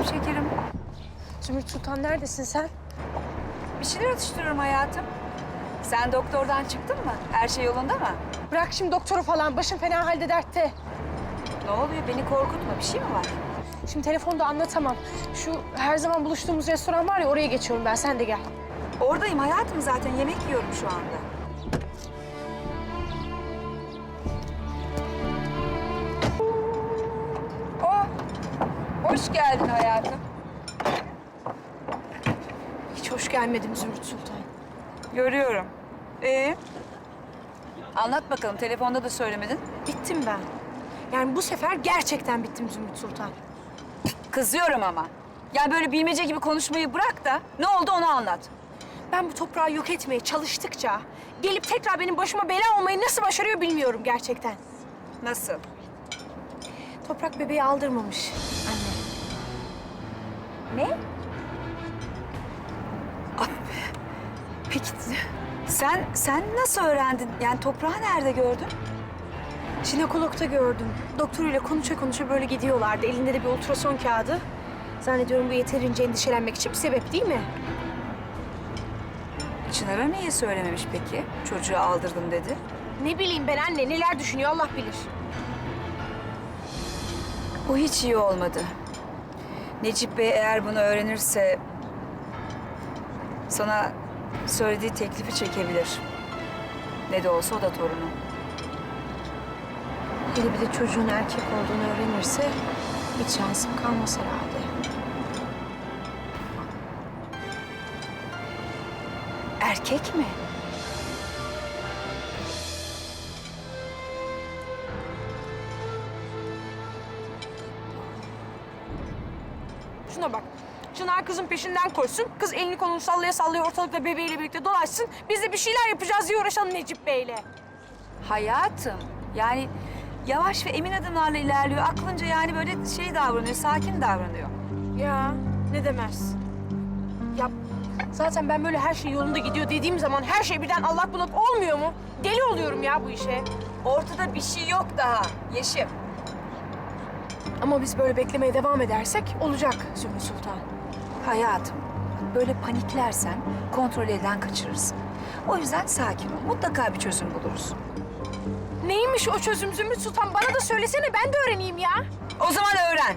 Canım şekerim. Zümrüt Sultan neredesin sen? Bir şeyler atıştırıyorum hayatım. Sen doktordan çıktın mı? Her şey yolunda mı? Bırak şimdi doktoru falan. Başım fena halde dertte. Ne oluyor? Beni korkutma. Bir şey mi var? Şimdi telefonda anlatamam. Şu her zaman buluştuğumuz restoran var ya oraya geçiyorum ben. Sen de gel. Oradayım hayatım zaten. Yemek yiyorum şu anda. Hoş geldin hayatım. Hiç hoş gelmedim Zümrüt Sultan. Görüyorum. Ee? Anlat bakalım. Telefonda da söylemedin. Bittim ben. Yani bu sefer gerçekten bittim Zümrüt Sultan. Kızıyorum ama. Ya böyle bilmece gibi konuşmayı bırak da ne oldu onu anlat. Ben bu toprağı yok etmeye çalıştıkça gelip tekrar benim başıma bela olmayı nasıl başarıyor bilmiyorum gerçekten. Nasıl? Toprak bebeği aldırmamış anne. Ne? Ay, Peki sen sen nasıl öğrendin? Yani toprağı nerede gördün? Jinekologda gördüm. Doktoruyla konuşa konuşa böyle gidiyorlardı. Elinde de bir ultrason kağıdı. Zannediyorum bu yeterince endişelenmek için bir sebep değil mi? Çınar'a niye söylememiş peki? Çocuğu aldırdım dedi. Ne bileyim ben anne neler düşünüyor Allah bilir. Bu hiç iyi olmadı. Necip Bey eğer bunu öğrenirse sana söylediği teklifi çekebilir. Ne de olsa o da torunu. Hele bir de çocuğun erkek olduğunu öğrenirse hiç şansım kalmaz herhalde. Erkek mi? Şuna bak. Çınar kızın peşinden koşsun. Kız elini kolunu sallaya sallaya ortalıkta bebeğiyle birlikte dolaşsın. Biz de bir şeyler yapacağız diye uğraşalım Necip Bey'le. Hayatım. Yani yavaş ve emin adımlarla ilerliyor. Aklınca yani böyle şey davranıyor, sakin davranıyor. Ya ne demez. Ya zaten ben böyle her şey yolunda gidiyor dediğim zaman her şey birden allak bullak olmuyor mu? Deli oluyorum ya bu işe. Ortada bir şey yok daha Yeşim. Ama biz böyle beklemeye devam edersek olacak Zümrüt Sultan. Hayatım, böyle paniklersen kontrol elden kaçırırsın. O yüzden sakin ol. Mutlaka bir çözüm buluruz. Neymiş o çözüm Zümrüt Sultan? Bana da söylesene ben de öğreneyim ya. O zaman öğren.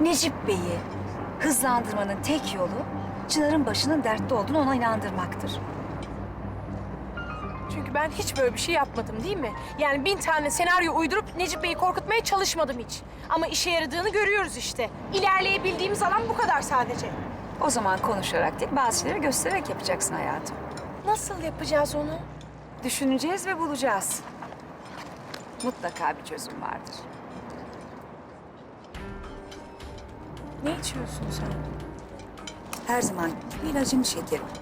Necip Bey'i hızlandırmanın tek yolu Çınar'ın başının dertte olduğunu ona inandırmaktır. Çünkü ben hiç böyle bir şey yapmadım değil mi? Yani bin tane senaryo uydurup Necip Bey'i korkutmaya çalışmadım hiç. Ama işe yaradığını görüyoruz işte. İlerleyebildiğimiz alan bu kadar sadece. O zaman konuşarak değil, bazı şeyleri göstererek yapacaksın hayatım. Nasıl yapacağız onu? Düşüneceğiz ve bulacağız. Mutlaka bir çözüm vardır. Ne içiyorsun sen? Her zaman ilacın şekerim.